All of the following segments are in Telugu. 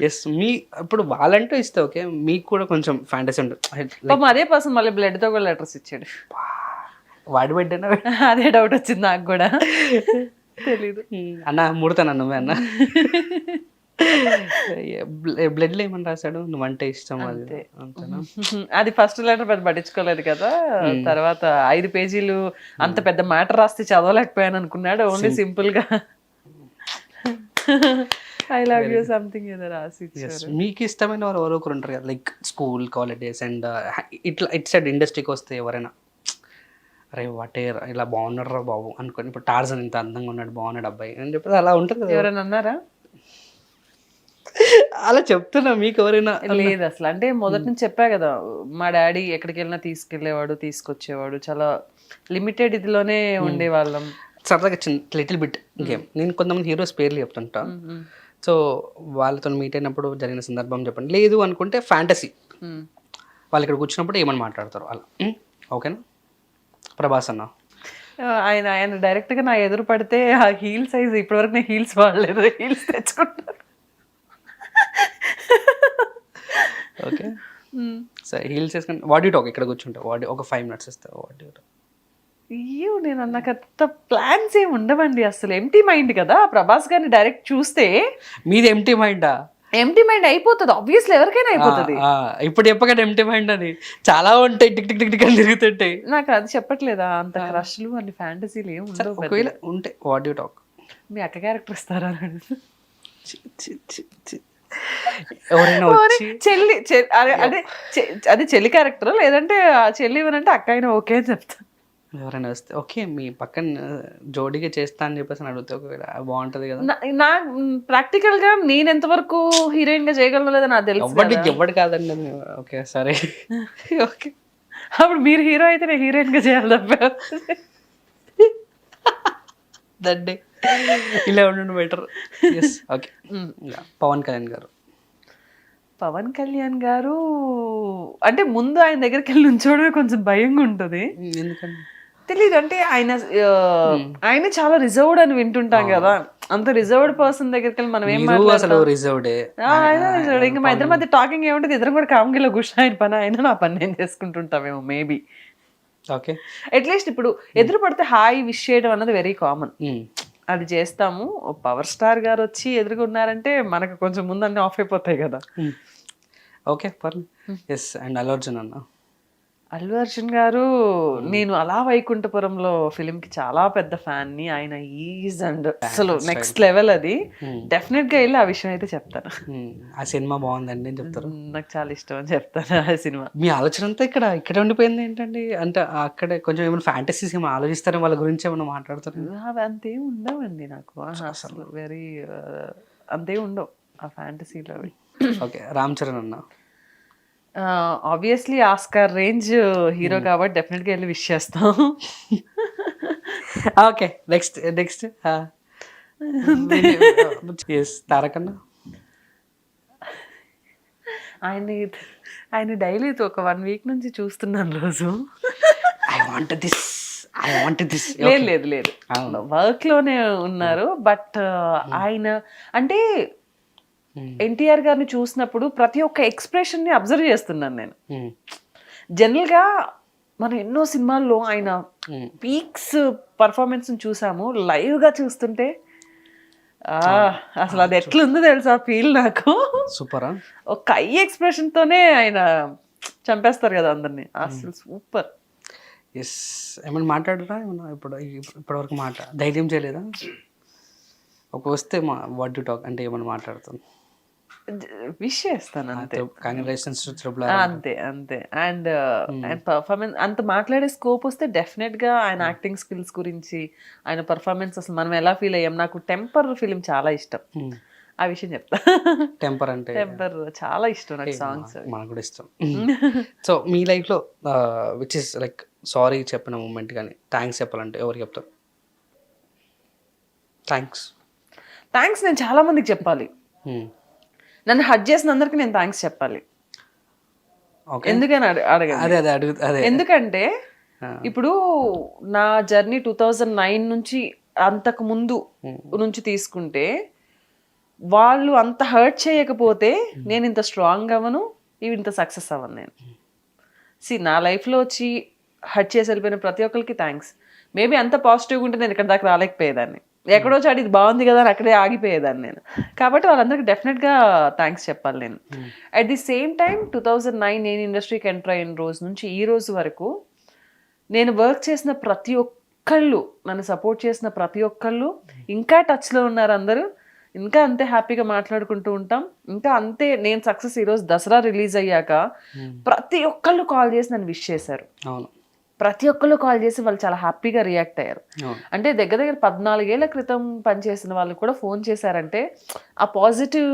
ఎస్ మీ ఇప్పుడు వాళ్ళంటూ ఇస్తే ఓకే? మీకు కూడా కొంచెం ఫ్యాంటసీ ఉంటుంది అదే పర్సన్ మళ్ళీ బ్లడ్తో కూడా లెటర్స్ ఇచ్చాడు. వాడి బిడ్డనా అదే డౌట్ వచ్చింది నాకు కూడా. తెలీదు. అన్న ముడతాను నువ్వే అన్న. బ్లడ్లో ఏమని రాశాడు? నువ్వంటే ఇష్టం అది. అది ఫస్ట్ లెటర్ పెద్ద పట్టించుకోలేదు కదా. తర్వాత ఐదు పేజీలు అంత పెద్ద మ్యాటర్ రాస్తే చదవలేకపోయాను అనుకున్నాడు. ఓన్లీ సింపుల్గా. ఐ లవ్ యూ సంథింగ్ ఏదో రాసి మీకు ఇష్టమైన వారు ఎవరో ఒకరు ఉంటారు కదా? లైక్ స్కూల్ కాలేజెస్ అండ్ ఇట్లా ఇట్ సైడ్ ఇండస్ట్రీకి వస్తే ఎవరైనా అరే వాటే ఇలా బాగున్నాడు రా బాబు అనుకోని ఇప్పుడు టార్జన్ ఇంత అందంగా ఉన్నాడు బాగున్నాడు అబ్బాయి అని చెప్పి అలా ఉంటుంది కదా? ఎవరైనా అన్నారా అలా చెప్తున్నా మీకు ఎవరైనా లేదు అసలు. అంటే మొదటి నుంచి చెప్పా కదా మా డాడీ ఎక్కడికి వెళ్ళినా తీసుకెళ్ళేవాడు తీసుకొచ్చేవాడు చాలా లిమిటెడ్ ఇదిలోనే ఉండేవాళ్ళం. సరదాగా చిన్న లిటిల్ బిట్ గేమ్ నేను కొంతమంది హీరోస్ పేర్లు చెప్తుంటా. సో వాళ్ళతో మీట్ అయినప్పుడు జరిగిన సందర్భం చెప్పండి. లేదు అనుకుంటే ఫ్యాంటసీ మ్మ్. వాళ్ళు ఇక్కడ కూర్చున్నప్పుడు ఏమని మాట్లాడతారు? అలా? ఓకేనా ప్రభాస్ అన్న. ఆయన ఆయన డైరెక్ట్గా నా ఎదురు పడితే ఆ హీల్ సైజ్ ఇప్పటివరకు నేను హీల్స్ వాడలేదు. హీల్స్ తెచ్చుకుంటాను ఓకే సరే హీల్స్ వేసుకొని వాట్ యూ టాక్ ఇక్కడ కూర్చుంటావు వాడి ఒక ఫైవ్ మినిట్స్ ఇస్తావు వాట్ యూ టాక్ అయ్యో నేను నాకు అంత ప్లాన్స్ ఏమి ఉండవండి. అసలు ఎంటీ మైండ్ కదా. ప్రభాస్ గారిని డైరెక్ట్ చూస్తే మీది ఎంటీ మైండా ఎంటీ మైండ్ అయిపోతుంది. ఆబ్వియస్లీ ఎవరికైనా అయిపోతుంది. ఇప్పుడు చెప్పకండి ఎంటీ మైండ్ అని. చాలా ఉంటాయి టిక్ టిక్ టిక్ టిక్ అని తిరుగుతుంటాయి. నాకు అది చెప్పట్లేదా? అంత క్రష్లు అన్ని ఫ్యాంటసీలు ఏమి ఉండవు. ఒకవేళ ఉంటే వాట్ యూ టాక్ మీ అక్క క్యారెక్టర్ ఇస్తారా చెల్లి అదే అది చెల్లి క్యారెక్టర్ లేదంటే ఆ చెల్లి ఇవ్వనంటే అక్క అయినా ఓకే అని చెప్తా. ఎవరైనా వస్తే ఓకే మీ పక్కన జోడీగా చేస్తా అని చెప్పేసి అడిగితే ఒకవేళ బాగుంటది కదా. నా- ప్రాక్టికల్గా నేను ఎంతవరకు హీరోయిన్గా చేయగలను లేదో నాకు తెలుసు ఎవరికి. ఎవరు కాదండి ఓకే సరే. ఓకే. అప్పుడు మీరు హీరో అయితే నేను హీరోయిన్గా చేయాలి తప్ప. ఇలా ఉండండి బెటర్. ఓకే పవన్ కళ్యాణ్ గారు. పవన్ కళ్యాణ్ గారు అంటే ముందు ఆయన దగ్గరికి వెళ్ళి నుంచోవడమే కొంచెం భయంగా ఉంటుంది ఎందుకండి? తెలియదు అంటే ఆయన ఆయన చాలా రిజర్వ్డ్ అని వింటుంటాం కదా. అంత రిజర్వ్డ్ పర్సన్ దగ్గరికి వెళ్ళి మనం ఏం? అసలు రిజర్వ్డే. ఇంకా మా ఇద్దరి మధ్య టాకింగ్ ఏముంటుంది ఇద్దరం కూడా కామ్గిలో కూర్చొని ఆయన పని ఆయన నా పని నేను చేసుకుంటుంటామేమో మేబీ ఓకే. అట్లీస్ట్ ఇప్పుడు ఎదురు పడితే హాయ్ విష్ చేయడం అన్నది వెరీ కామన్ అది చేస్తాము. పవర్ స్టార్ గారు వచ్చి ఎదురుకున్నారంటే మనకు కొంచెం ముందు అన్ని ఆఫ్ అయిపోతాయి కదా. ఓకే పర్లేదు ఎస్ అండ్ అల్లు అర్జున్ అన్న. అల్లు అర్జున్ గారు నేను అలా వైకుంఠపురంలో ఫిలిం కి చాలా పెద్ద ఫ్యాన్ని ఆయన ఈజ్ అండ్ అసలు నెక్స్ట్ లెవెల్ అది. డెఫినెట్గా వెళ్ళి ఆ విషయం అయితే చెప్తాను. ఆ సినిమా బాగుందండి అని చెప్తారు. నాకు చాలా ఇష్టం అని చెప్తాను ఆ సినిమా. మీ ఆలోచన అంతా ఇక్కడ ఇక్కడ ఉండిపోయింది ఏంటండి? అంటే అక్కడే కొంచెం ఏమైనా ఫ్యాంటసీస్ ఏమైనా ఆలోచిస్తారో వాళ్ళ గురించి ఏమైనా మాట్లాడతారు అవి అంతేం ఉండవండి నాకు. అసలు వెరీ అంతే ఉండవు ఆ ఫ్యాంటసీలో ఓకే రామ్ చరణ్ అన్న. ఆబ్వియస్లీ ఆస్కార్ రేంజ్ హీరో కాబట్టి డెఫినెట్గా వెళ్ళి విష్ చేస్తాం. ఓకే నెక్స్ట్ నెక్స్ట్ తారకన్న. ఆయన ఆయన డైలీ ఒక వన్ వీక్ నుంచి చూస్తున్నాను రోజు. I want this I want this లేదు లేదు లేదు. అవును. వర్క్లోనే ఉన్నారు బట్ ఆయన అంటే ఎన్టీఆర్ గారిని చూసినప్పుడు ప్రతి ఒక్క ఎక్స్ప్రెషన్ని అబ్జర్వ్ చేస్తున్నాను నేను. జనరల్గా మనం ఎన్నో సినిమాల్లో ఆయన పీక్స్ పర్ఫార్మెన్స్ చూసాము. లైవ్గా చూస్తుంటే అసలు అది ఎట్లుందో తెలుసా ఫీల్ నాకు. సూపరా? ఒక ఐ ఎక్స్ప్రెషన్ తోనే ఆయన చంపేస్తారు కదా అందరిని. అసలు సూపర్. ఎస్ ఏమైనా మాట్లాడరా? ఏమన్నా ఇప్పుడు ఇప్పటివరకు మాట ధైర్యం చేయలేదా? ఒక వస్తే మా వాట్ టు టాక్ అంటే ఏమైనా మాట్లాడుతాను. విష్ చేస్తాను అంతే. కంగ్రాచులేషన్స్ ట్రిపుల్ అంతే అంతే. అండ్ అండ్ పర్ఫార్మెన్స్ అంత మాట్లాడే స్కోప్ వస్తే డెఫినెట్గా ఆయన యాక్టింగ్ స్కిల్స్ గురించి ఆయన పర్ఫార్మెన్స్ అసలు మనం ఎలా ఫీల్ అయ్యాం? నాకు టెంపర్ ఫిలిం చాలా ఇష్టం. ఆ విషయం చెప్తా. టెంపర్ అంటే టెంపర్ చాలా ఇష్టం నాకు సాంగ్స్ మనకు కూడా ఇష్టం. సో మీ లైఫ్లో విచ్ ఇస్ లైక్ సారీ చెప్పిన మూమెంట్ కానీ థ్యాంక్స్ చెప్పాలంటే ఎవరు చెప్తారు? థ్యాంక్స్ థ్యాంక్స్ నేను చాలా మందికి చెప్పాలి. నన్ను హట్ చేసిన అందరికి నేను థ్యాంక్స్ చెప్పాలి. ఎందుకని అదే అదే అడుగు అదే. ఎందుకంటే. ఇప్పుడు నా జర్నీ టూ థౌజండ్ నైన్ నుంచి అంతకు ముందు నుంచి తీసుకుంటే వాళ్ళు అంత హర్ట్ చేయకపోతే నేను ఇంత స్ట్రాంగ్ అవ్వను ఇవి ఇంత సక్సెస్ అవ్వను నేను. సి నా లైఫ్లో వచ్చి హర్ట్ చేసి వెళ్ళిపోయిన ప్రతి ఒక్కరికి థ్యాంక్స్ మేబీ అంత పాజిటివ్గా ఉంటే నేను ఇక్కడ దాకా రాలేకపోయేదాన్ని. ఎక్కడో చాటి ఇది బాగుంది కదా అని అక్కడే ఆగిపోయేదాన్ని నేను. కాబట్టి వాళ్ళందరికీ డెఫినెట్గా థ్యాంక్స్ చెప్పాలి నేను. At the same time two thousand nine నేను ఇండస్ట్రీకి ఎంటర్ అయిన రోజు నుంచి ఈ రోజు వరకు నేను వర్క్ చేసిన ప్రతి ఒక్కళ్ళు నన్ను సపోర్ట్ చేసిన ప్రతి ఒక్కళ్ళు ఇంకా టచ్లో ఉన్నారు అందరూ. ఇంకా అంతే హ్యాపీగా మాట్లాడుకుంటూ ఉంటాం. ఇంకా అంతే నేను సక్సెస్ ఈరోజు దసరా రిలీజ్ అయ్యాక ప్రతి ఒక్కళ్ళు కాల్ చేసి నన్ను విష్ చేశారు. అవును. ప్రతి ఒక్కళ్ళు కాల్ చేసి వాళ్ళు చాలా హ్యాపీగా రియాక్ట్ అయ్యారు. అంటే దగ్గర దగ్గర పద్నాలుగేళ్ళ క్రితం పనిచేసిన వాళ్ళు కూడా ఫోన్ చేశారంటే ఆ పాజిటివ్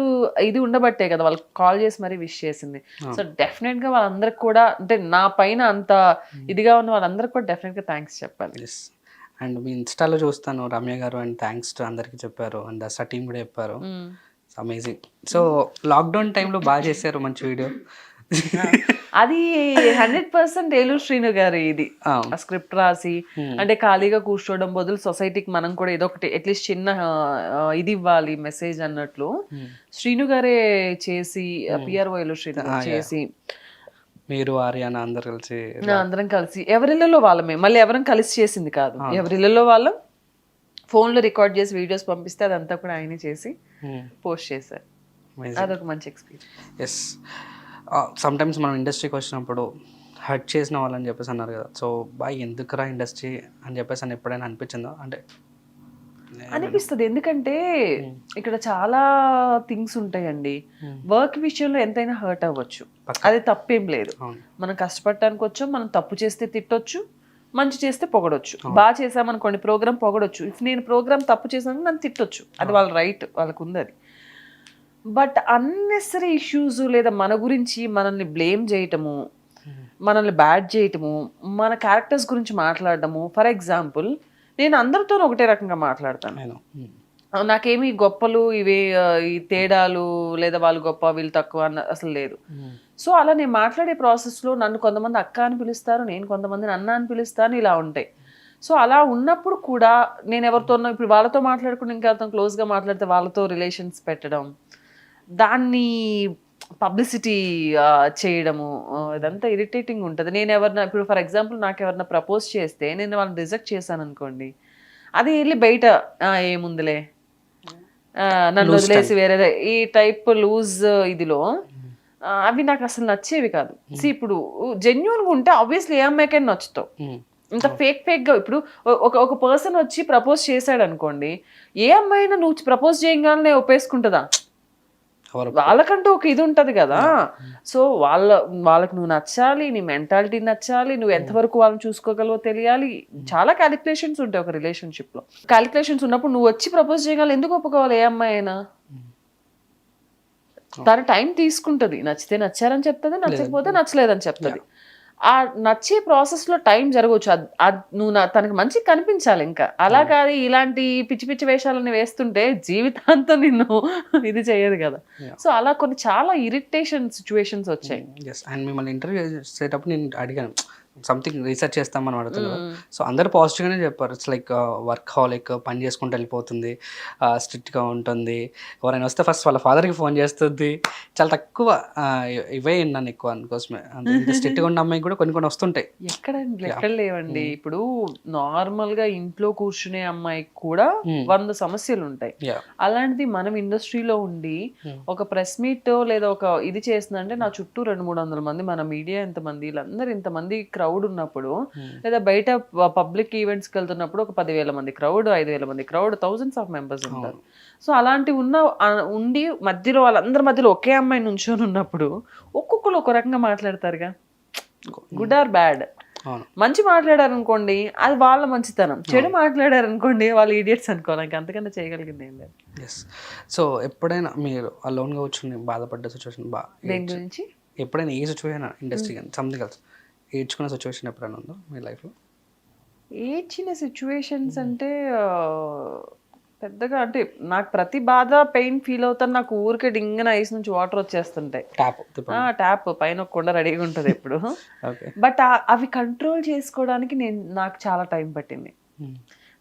ఇది ఉండబట్టే కదా వాళ్ళు కాల్ చేసి మరీ విష్ చేసింది. సో డెఫినెట్గా వాళ్ళందరికి కూడా అంటే నా పైన అంత ఇదిగా ఉన్న వాళ్ళందరికి కూడా డెఫినెట్గా థ్యాంక్స్ చెప్పాలి. అండ్ మీ ఇన్స్టాలో చూస్తాను రమ్య గారు అండ్ థ్యాంక్స్ టు అందరికి చెప్పారు అండ్ దసరా టీం కూడా చెప్పారు. అమేజింగ్. సో లాక్డౌన్ టైంలో బాగా చేశారు మంచి వీడియో. అది హండ్రెడ్ పర్సెంట్ ఏలూరు శ్రీను గారి ఇది. ఆ. స్క్రిప్ట్ రాసి అంటే ఖాళీగా కూర్చోవడం బదులు సొసైటీకి మనం కూడా ఏదో ఒకటి అట్లీస్ట్ చిన్న ఇది ఇవ్వాలి మెసేజ్ అన్నట్లు శ్రీను గారే చేసి పిఆర్ఓ ఏలూరు శ్రీను చేసి. మీరు ఆర్యానా అందరు కలిసి అందరం కలిసి. ఎవరిళ్ళలో వాళ్ళమే. మళ్ళీ ఎవరం కలిసి చేసింది కాదు. ఎవరిళ్ళలో వాళ్ళం? ఫోన్లో రికార్డ్ చేసి వీడియోస్ పంపిస్తే అదంతా కూడా ఆయనే చేసి పోస్ట్ చేశారు. అదొక మంచి ఎక్స్పీరియన్స్. ఎస్ సమ్ టైమ్స్ మనం ఇండస్ట్రీకి వచ్చినప్పుడు హర్ట్ చేసిన వాళ్ళని చెప్పేసి అన్నారు కదా. సో బాయ్ ఎందుకురా ఇండస్ట్రీ అని చెప్పేసి అని ఎప్పుడైనా అనిపించిందో? అంటే అనిపిస్తుంది. ఎందుకంటే ఇక్కడ చాలా థింగ్స్ ఉంటాయండి. వర్క్ విషయంలో ఎంతైనా హర్ట్ అవ్వచ్చు. అది తప్పేం లేదు. మనం కష్టపడటానికి వచ్చాం మనం తప్పు చేస్తే తిట్టొచ్చు మంచి చేస్తే పొగడొచ్చు. బాగా చేసామనుకోండి ప్రోగ్రామ్ పొగడొచ్చు. ఇఫ్ నేను ప్రోగ్రామ్ తప్పు చేసాను నన్ను తిట్టొచ్చు. అది వాళ్ళ రైట్ వాళ్ళకు ఉంది అది. బట్ అన్నెసరీ ఇష్యూస్ లేదా మన గురించి మనల్ని బ్లేమ్ చేయటము మనల్ని బ్యాడ్ చేయటము మన క్యారెక్టర్స్ గురించి మాట్లాడటము ఫర్ ఎగ్జాంపుల్ నేను అందరితో ఒకటే రకంగా మాట్లాడతాను. నేను నాకేమి గొప్పలు ఇవి ఈ తేడాలు లేదా వాళ్ళు గొప్ప వీళ్ళు తక్కువ అన్న అసలు లేదు. సో అలా నేను మాట్లాడే ప్రాసెస్లో నన్ను కొంతమంది అక్క అని పిలుస్తారు నేను కొంతమందిని అన్న అని పిలుస్తాను ఇలా ఉంటాయి. సో అలా ఉన్నప్పుడు కూడా నేను ఎవరితో ఇప్పుడు వాళ్ళతో మాట్లాడుకుంటే ఇంకా క్లోజ్గా మాట్లాడితే వాళ్ళతో రిలేషన్స్ పెట్టడం దాన్ని పబ్లిసిటీ చేయడము ఇదంతా ఇరిటేటింగ్ ఉంటుంది. నేను ఎవరిన ఇప్పుడు ఫర్ ఎగ్జాంపుల్ నాకు ఎవరైనా ప్రపోజ్ చేస్తే నేను వాళ్ళని రిజెక్ట్ చేశాను అనుకోండి అది వెళ్ళి బయట "ఆ, ఏముందిలే నన్ను వదిలేసి వేరే ఈ టైప్ లూజ్ ఇదిలో అవి నాకు అసలు నచ్చేవి కాదు. See, ఇప్పుడు జెన్యున్గా ఉంటే ఆబ్వియస్లీ ఏ అమ్మాయికైనా నచ్చుతావు. ఇంత ఫేక్ ఫేక్గా ఇప్పుడు ఒక ఒక పర్సన్ వచ్చి ప్రపోజ్ చేశాడు అనుకోండి ఏ అమ్మాయినా నువ్వు ప్రపోజ్ చేయగానే ఒప్పేసుకుంటుందా? వాళ్ళకంటూ ఒక ఇది ఉంటది కదా. సో వాళ్ళ వాళ్ళకి నువ్వు నచ్చాలి నీ మెంటాలిటీ నచ్చాలి నువ్వు ఎంతవరకు వాళ్ళని చూసుకోగలవో తెలియాలి. చాలా క్యాలిక్యులేషన్స్ ఉంటాయి ఒక రిలేషన్షిప్లో క్యాలిక్యులేషన్స్ ఉన్నప్పుడు నువ్వు వచ్చి ప్రపోజ్ చేయగలవు ఎందుకు ఒప్పుకోవాలి? ఏ అమ్మాయి అయినా. తన టైం తీసుకుంటది. నచ్చితే నచ్చారని చెప్తుంది నచ్చకపోతే నచ్చలేదని చెప్తుంది. ఆ నచ్చే ప్రాసెస్లో టైం జరగవచ్చు. నువ్వు నా- తనకి మంచి కనిపించాలి ఇంకా. అలా కాదు ఇలాంటి పిచ్చి పిచ్చి వేషాలని వేస్తుంటే జీవితాంతం నిన్ను ఇది చేయదు కదా. సో అలా కొన్ని చాలా ఇరిటేషన్ సిచ్యువేషన్స్ వచ్చాయి. అండ్ మిమ్మల్ని ఇంటర్వ్యూ చేసేటప్పుడు నేను అడిగాను సంథింగ్ రీసెర్చ్ చేస్తామని అడుగుతున్నారు. సో అందరు పాజిటివ్గానే చెప్పారు. ఇట్స్ లైక్ వర్క్ హాలిక్ పని చేసుకుంటూ వెళ్ళిపోతుంది. స్ట్రిక్ట్గా ఉంటుంది. ఎవరైనా వస్తే ఫస్ట్ వాళ్ళ ఫాదర్కి ఫోన్ చేస్తుంది. చాలా తక్కువ ఆ, ఇవే విన్నాను ఎక్కువ అందుకోసమే. స్ట్రిక్ట్గా ఉన్న అమ్మాయికి కూడా కొన్ని కొన్ని వస్తుంటాయి. ఎక్కడ ఎక్కడ లేవండి. ఇప్పుడు నార్మల్గా ఇంట్లో కూర్చునే అమ్మాయికి కూడా వంద సమస్యలు ఉంటాయి. అలాంటిది మనం ఇండస్ట్రీలో ఉండి ఒక ప్రెస్ మీట్ లేదా ఒక ఇది చేస్తుందంటే నా చుట్టూ రెండు మూడు వందల మంది మన మీడియా ఎంతమంది వీళ్ళందరూ ఇంతమంది క్రౌడ్ ఉన్నప్పుడు లేదా బయట పబ్లిక్ ఈవెంట్స్కి వెళ్తున్నప్పుడు ఒక పదివేల మంది క్రౌడ్ ఐదు వేల మంది క్రౌడ్ థౌజండ్స్ ఆఫ్ మెంబర్స్ ఉంటారు. సో అలాంటి ఉన్న ఉండి మధ్యలో వాళ్ళందరి మధ్యలో ఒకే అమ్మాయి నుంచొని ఉన్నప్పుడు ఒక్కొక్కరు ఒక రకంగా మాట్లాడతారుగా. గుడ్ ఆర్ బ్యాడ్ మంచి మాట్లాడారు అనుకోండి అది వాళ్ళ మంచితనం. చెడు మాట్లాడారు అనుకోండి వాళ్ళు ఈడియట్స్ అనుకోవాలి. అంతకన్నా చేయగలిగింది ఏం లేదు. ఎస్ సో ఎప్పుడైనా మీరు అలోన్గా వచ్చి బాధపడ్డ సిచ్యువేషన్ బా దేని గురించి? ఎప్పుడైనా ఏ సిచ్యువేషన్ ఇండస్ట్రీ కానీ సంథింగ్ ఎల్స్ ఏడ్చుకున్న సిచ్యువేషన్ ఎప్పుడైనా ఉందో మీ లైఫ్లో ఏడ్చిన సిచ్యువేషన్స్ అంటే పెద్దగా అంటే నాకు ప్రతి బాధ పెయిన్ ఫీల్ అవుతాను. నాకు ఊరికే డింగన ఐస్ నుంచి వాటర్ వచ్చేస్తుంటాయి. ట్యాప్ ట్యాప్ పైన ఒక కొండ రెడీగా ఉంటుంది ఎప్పుడు. ఓకే బట్ అవి కంట్రోల్ చేసుకోవడానికి నేను నాకు చాలా టైం పట్టింది.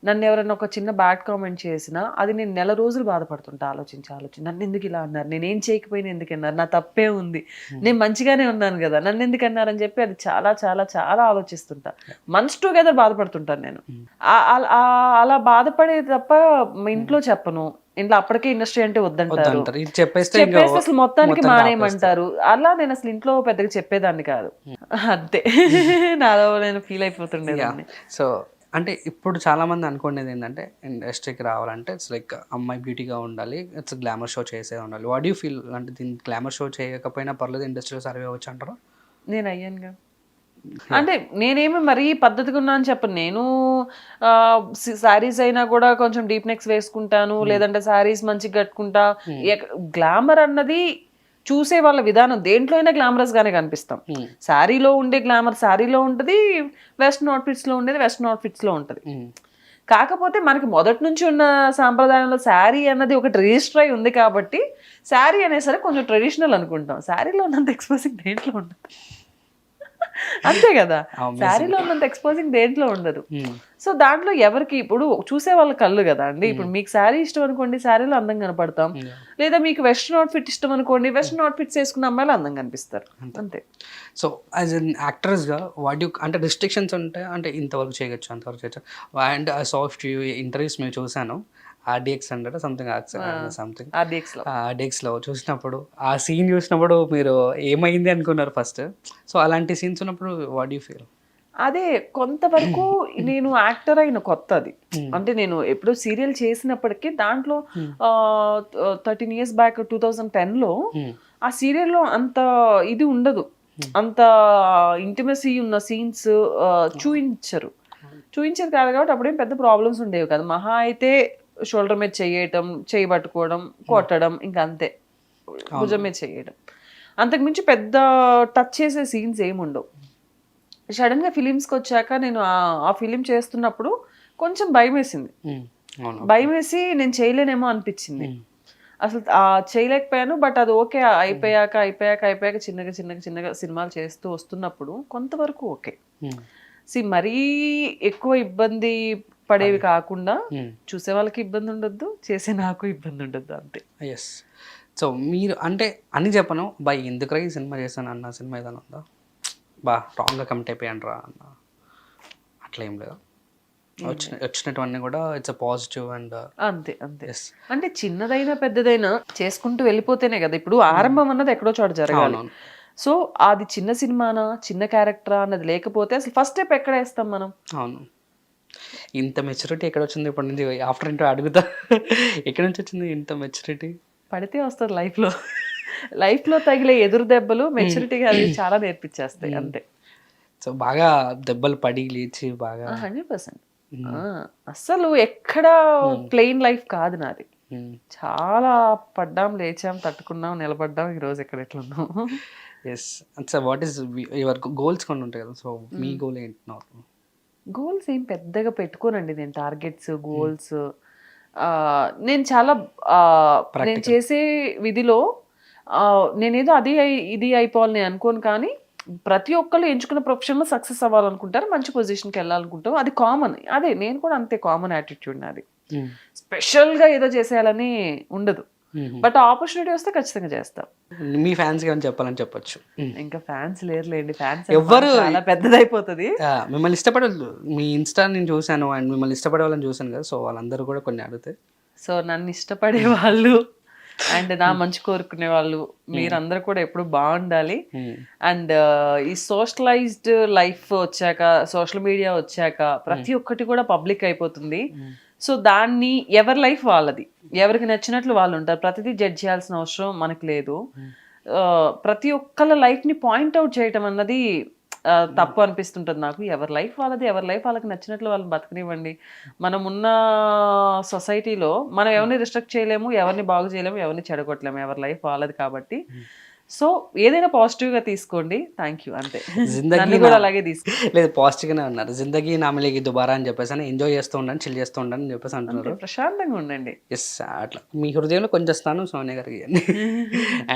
నన్ను ఎవరైనా ఒక చిన్న బ్యాడ్ కామెంట్ చేసినా అది నేను నెల రోజులు బాధపడుతుంటా ఆలోచించి ఆలోచించి. నన్ను ఎందుకు ఇలా అన్నారు? నేను ఏం చేయకపోయినా ఎందుకు అన్నారు? నా తప్పే ఉంది. నేను మంచిగానే ఉన్నాను కదా నన్ను ఎందుకు అన్నారని చెప్పి అది చాలా చాలా చాలా ఆలోచిస్తుంటా. మంత్స్ టుగెదర్ బాధపడుతుంటాను నేను. ఆ- అలా బాధపడే తప్ప మా ఇంట్లో చెప్పను. ఇంట్లో అప్పటికే ఇండస్ట్రీ అంటే వద్దంటారు. చెప్పేస్తే అసలు మొత్తానికి మొత్తం మానేయమంటారు. అలా నేను అసలు ఇంట్లో పెద్దగా చెప్పేదాన్ని కాదు. అంతే. నాలో నేను ఫీల్ అయిపోతుండేదాన్ని. సో అంటే ఇప్పుడు చాలా మంది అనుకునేది ఏంటంటే ఇండస్ట్రీకి రావాలంటే ఇట్స్ లైక్ అమ్మాయి బ్యూటీగా ఉండాలి ఇట్స్ గ్లామర్ షో చేసే ఉండాలి. వాట్ యూ ఫీల్ అంటే దీన్ని గ్లామర్ షో చేయకపోయినా పర్లేదు ఇండస్ట్రీలో సర్వే అవ్వచ్చు అంటారు? నేను అయ్యానుగా. అంటే నేనేమి మరీ పద్ధతిగా ఉన్నా అని చెప్పను. నేను శారీస్ అయినా కూడా కొంచెం డీప్ నెక్స్ వేసుకుంటాను లేదంటే శారీస్ మంచిగా కట్టుకుంటా. గ్లామర్ అన్నది చూసే వాళ్ళ విధానం దేంట్లో అయినా గ్లామరస్ గానే కనిపిస్తాం. శారీలో ఉండే గ్లామర్ శారీలో ఉంటుంది వెస్ట్రన్లో ఉండేది వెస్ట్రన్ అవుట్ఫిట్స్లో ఉంటుంది. కాకపోతే మనకి మొదటి నుంచి ఉన్న సాంప్రదాయంలో శారీ అన్నది ఒకటి రిజిస్టర్ అయి ఉంది కాబట్టి శారీ అనేసరికి కొంచెం ట్రెడిషనల్ అనుకుంటాం. శారీలో ఉన్నంత ఎక్స్పోజింగ్ దేంట్లో ఉండదు. అంతే కదా. శారీలో ఉన్నంత ఎక్స్పోజింగ్ దేంట్లో ఉండదు. సో దాంట్లో ఎవరికి ఇప్పుడు చూసే వాళ్ళ కళ్ళు కదా అండి. ఇప్పుడు మీకు శారీ ఇష్టం అనుకోండి శారీలో అందంగా కనపడతాం. లేదా మీకు వెస్ట్రన్ అవుట్ఫిట్ ఇష్టం అనుకోండి వెస్ట్రన్ అవుట్ఫిట్స్ వేసుకున్న అమ్మాయిలు అందంగా కనిపిస్తారు. అంతే. సో యాజ్ అన్ యాక్టర్స్గా వాట్ యూ అంటే రిస్ట్రిక్షన్స్ ఉంటాయి అంటే ఇంతవరకు చేయొచ్చు అంతవరకు చేయొచ్చు. అండ్ సాఫ్ట్ ఇంటర్వ్యూస్ మేము చూసాను ఆర్డిఎక్స్ అంటే సంథింగ్ సంథింగ్ ఆర్డిఎక్స్లో. ఆర్డిఎక్స్లో చూసినప్పుడు ఆ సీన్ చూసినప్పుడు మీరు ఏమైంది అనుకున్నారు ఫస్ట్ సో అలాంటి సీన్స్ ఉన్నప్పుడు వాట్ యూ ఫీల్ అదే కొంతవరకు నేను యాక్టర్ అయిన కొత్త అది అంటే నేను ఎప్పుడో సీరియల్ చేసినప్పటికీ దాంట్లో thirteen years back two thousand టెన్లో ఆ సీరియల్లో అంత ఇది ఉండదు. అంత ఇంటిమసీ ఉన్న సీన్స్ చూయించరు. చూయించేది కాదు కాబట్టి అప్పుడేం పెద్ద ప్రాబ్లమ్స్ ఉండేవి కదా. మహా అయితే షోల్డర్ మీద చేయటం చేయి పట్టుకోవడం కొట్టడం ఇంకా అంతే. భుజం మీద చేయడం. అంతకుమించి పెద్ద టచ్ చేసే సీన్స్ ఏమి ఉండవు సడన్గా ఫిలిమ్స్కి వచ్చాక నేను ఆ- ఫిలిం చేస్తున్నప్పుడు కొంచెం భయం వేసింది భయం వేసి నేను చేయలేనేమో అనిపించింది. అసలు ఆ చేయలేకపోయాను బట్ అది ఓకే అయిపోయాక అయిపోయాక అయిపోయాక చిన్నగా చిన్నగా చిన్నగా సినిమాలు చేస్తూ వస్తున్నప్పుడు కొంతవరకు ఓకే. సి మరీ ఎక్కువ ఇబ్బంది పడేవి కాకుండా చూసే వాళ్ళకి ఇబ్బంది ఉండొద్దు చేసే నాకు ఇబ్బంది ఉండొద్దు అంతే. ఎస్ సో మీరు అంటే అని చెప్పను బై ఎందుకురా ఈ సినిమా చేశాను? అన్న సినిమా ఏదైనా ఉందా? బా రాంగ్గా కమిట్ అయిపోయాను రా అన్న. అట్లా ఏం లేదు. వచ్చిన వచ్చినటువన్నీ కూడా ఇట్స్ అ పాజిటివ్ అండ్ అంతే అంతే. అంటే చిన్నదైనా పెద్దదైనా చేసుకుంటూ వెళ్ళిపోతేనే కదా. ఇప్పుడు ఆరంభం అన్నది ఎక్కడో చోట జరగాలి. సో అది చిన్న సినిమానా చిన్న క్యారెక్టరా అన్నది లేకపోతే అసలు ఫస్ట్ స్టెప్ ఎక్కడ వేస్తాం మనం? అవును. ఇంత మెచ్యూరిటీ ఎక్కడ వచ్చింది ఇప్పటి నుంచి ఆఫ్టర్ ఇంటూ అడుగుతా. ఎక్కడి నుంచి వచ్చింది ఇంత మెచ్యూరిటీ పడితే వస్తుంది లైఫ్లో లైఫ్లో తగిలే ఎదురు దెబ్బలు మెచ్యూరిటీగా అది చాలా నేర్పించేస్తాయి అంతే. సో బాగా దెబ్బలు పడి లేచి బాగా హండ్రెడ్ పర్సెంట్. అస్సలు ఎక్కడ ప్లెయిన్ లైఫ్ కాదు నాది. చాలా పడ్డాం లేచాం తట్టుకున్నాం నిలబడ్డాం ఈ రోజు ఎక్కడ ఎట్లున్నాం. Yes so what is your goals కొన్ని ఉంటాయి కదా సో మీ గోల్ ఏంటి గోల్స్ ఏం పెద్దగా పెట్టుకోనండి నేను టార్గెట్స్ గోల్స్ నేను చాలా నేను చేసే విధిలో నేనేదో అది ఇది అయిపోవాలి నేను అనుకోను కానీ ప్రతి ఒక్కళ్ళు ఎంచుకున్న ప్రొఫెషన్లో సక్సెస్ అవ్వాలనుకుంటారు మంచి పొజిషన్కి వెళ్ళాలనుకుంటాం అది కామన్. అదే నేను కూడా అంతే కామన్ యాటిట్యూడ్ నాది. స్పెషల్గా ఏదో చేసేయాలని ఉండదు. బట్ ఆపర్చునిటీ వస్తే ఖచ్చితంగా చేస్తాం. మీ ఫ్యాన్స్ ఏమైనా చెప్పాలని చెప్పొచ్చు. ఇంకా ఫ్యాన్స్ లేరులేండి. ఫ్యాన్స్ ఎవ్వరు- చాలా పెద్దదైపోతుంది. మిమ్మల్ని ఇష్టపడే వాళ్ళు, మీ ఇన్స్టా నేను చూశాను అండ్ మిమ్మల్ని ఇష్టపడే వాళ్ళని చూశాను కదా సో వాళ్ళందరూ కూడా కొన్ని అడిగితే. సో నన్ను ఇష్టపడే వాళ్ళు అండ్ నా మంచి కోరుకునే వాళ్ళు మీరందరూ కూడా ఎప్పుడు బాగుండాలి. అండ్ ఈ సోషలైజ్డ్ లైఫ్ వచ్చాక సోషల్ మీడియా వచ్చాక ప్రతి ఒక్కటి కూడా పబ్లిక్ అయిపోతుంది. సో దాన్ని ఎవరి లైఫ్ వాళ్ళది. ఎవరికి నచ్చినట్లు వాళ్ళు ఉంటారు. ప్రతిదీ జడ్జ్ చేయాల్సిన అవసరం మనకు లేదు. ప్రతి ఒక్కళ్ళ లైఫ్ని పాయింట్ అవుట్ చేయటం అన్నది తప్పు అనిపిస్తుంటుంది నాకు. ఎవరి లైఫ్ వాళ్ళది ఎవరి లైఫ్ వాళ్ళకి నచ్చినట్లు వాళ్ళని బతకనివ్వండి. మనం ఉన్న సొసైటీలో మనం ఎవరిని రిస్ట్రిక్ట్ చేయలేము ఎవరిని బాగు చేయలేము ఎవరిని చెడగొట్టలేము ఎవరి లైఫ్ వాళ్ళది కాబట్టి. సో ఏదైనా పాజిటివ్గా తీసుకోండి. థ్యాంక్ యూ అంతే. జిందగీ కూడా అలాగే తీసుకో. లేదు పాజిటివ్గానే ఉన్నారు. జిందగీ నామలికి దుబారా అని చెప్పేసి అని ఎంజాయ్ చేస్తూ ఉండండి చిల్ చేస్తూ ఉండండి అని చెప్పేసి అంటున్నారు. ప్రశాంతంగా ఉండండి. ఎస్ అట్లా. మీ హృదయంలో కొంచెం స్థానం సోనియా గారికి అండ్